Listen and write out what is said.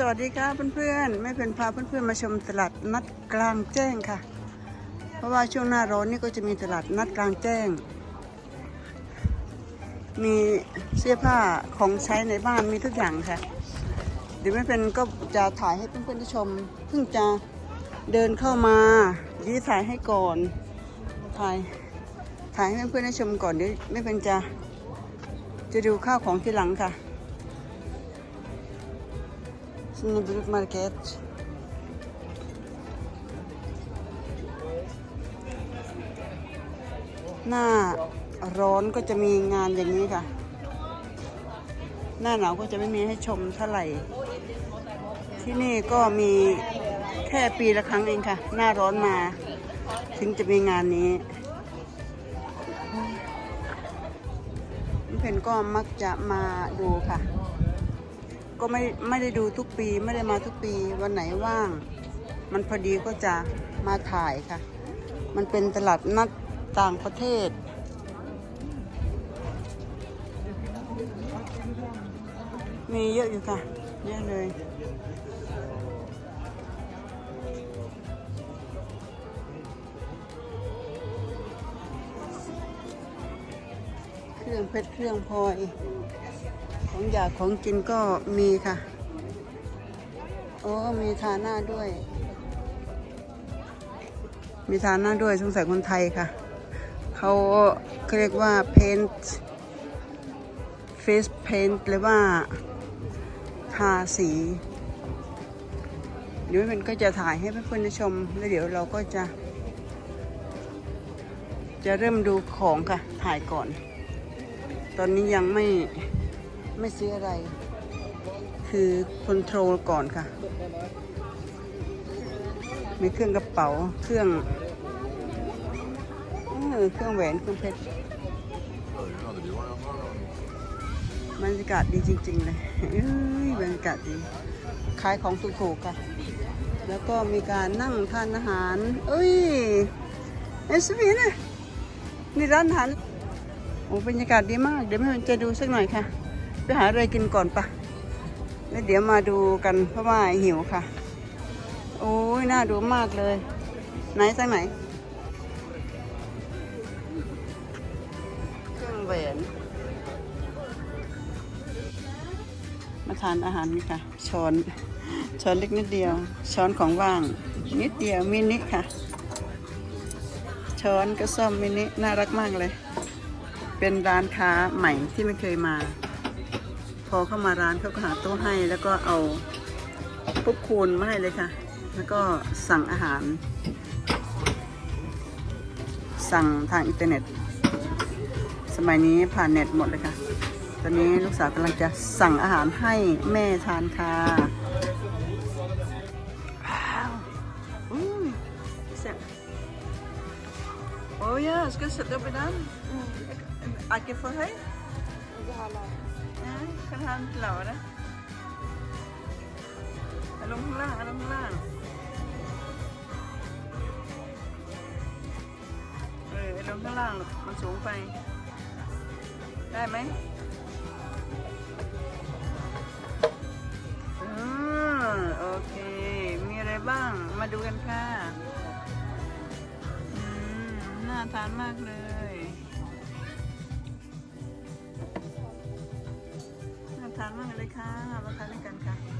สวัสดีค่ะเพื่อนๆไม่เป็นพาเพื่อนๆมาชมตลาดนัดกลางแจ้งค่ะ เพราะว่าช่วงหน้าร้อนนี่ก็จะมีตลาดนัดกลางแจ้ง มีเสื้อผ้าของใช้ในบ้านมีทุกอย่างค่ะเดี๋ยวไม่เป็นก็จะถ่ายให้เพื่อนๆได้ชม เพิ่งจะเดินเข้ามายี่ถ่ายให้ก่อนถ่ายถ่ายให้เพื่อนๆได้ชมก่อนเดี๋ยวไม่เป็นจะจะดูข้าวของทีหลังค่ะ Şimdi büyük market. หน้าร้อนก็จะมีงานอย่างนี้ค่ะ หน้าหนาวก็จะไม่มีให้ชมเท่าไหร่ ที่นี่ก็มีแค่ปีละครั้งเองค่ะ หน้าร้อนมา ถึงจะมีงานนี้เพนก็มักจะมาดูค่ะ ก็ไม่ไม่ได้ดูทุกปีไม่ได้มาทุกปีวันไหนว่าง มันพอดีก็จะมาถ่ายค่ะ มันเป็นตลาดนัดต่างประเทศ มีเยอะอยู่ค่ะเยอะเลยเครื่องเพชรเครื่องพลอย ของอยากของกินก็มีค่ะ โอ้มีทาหน้าด้วย มีทาหน้าด้วยสงสัยคนไทยค่ะเขาเขาเรียกว่า paint face paint หรือว่าทาสีเดี๋ยวมันก็จะถ่ายให้เพื่อนๆได้ชม แล้วเดี๋ยวเราก็จะ จะเริ่มดูของค่ะ ถ่ายก่อน ตอนนี้ยังไม่ ไม่ซื้ออะไร คือคอนโทรลก่อนค่ะ มีเครื่องกระเป๋าเครื่องเครื่องแหวนเครื่องเพชรบรรยากาศดีจริง ๆ เลยเอ้ยบรรยากาศดีขายของถูกๆค่ะ แล้วก็มีการนั่งทานอาหาร เอ้ยเอสวีนะนี่ร้านอาหารโอ้บรรยากาศดีมาก เดี๋ยวแม่จะดูสักหน่อยค่ะ ไปหาอะไรกินก่อนปะแล้วเดี๋ยวมาดูกันเพราะว่าหิวค่ะ โอ้ยน่าดูมากเลย ไหนสักไหนเครื่องแหวนมาทานอาหารค่ะ ช้อนช้อนเล็กนิดเดียว ช้อนของว่าง นิดเดียวมินิค่ะ ช้อนก็ซ่อมมินิน่ารักมากเลย เป็นร้านค้าใหม่ที่ไม่เคยมา พอเข้ามาร้านเขาก็หาโต๊ะให้ แล้วก็เอาปุ๊บคูณมาให้เลยค่ะ แล้วก็สั่งอาหาร สั่งทางอินเทอร์เน็ต สมัยนี้ผ่านเน็ตหมดเลยค่ะ ตอนนี้ลูกสาวกำลังจะสั่งอาหารให้แม่ทานค่ะว้าวอืมแซ่บ Oh ja, ska sätta upp i den. Acke för höj? Ja, kan han klara det? เอาลงข้างล่างลงข้างล่างเออลงข้างล่างลูกมันสูงไป ได้ไหมอืมโอเค มีอะไรบ้าง มาดูกันค่ะ อืม น่าทานมากเลยานมากเลยค่ะมาทานด้วยกันค่ะ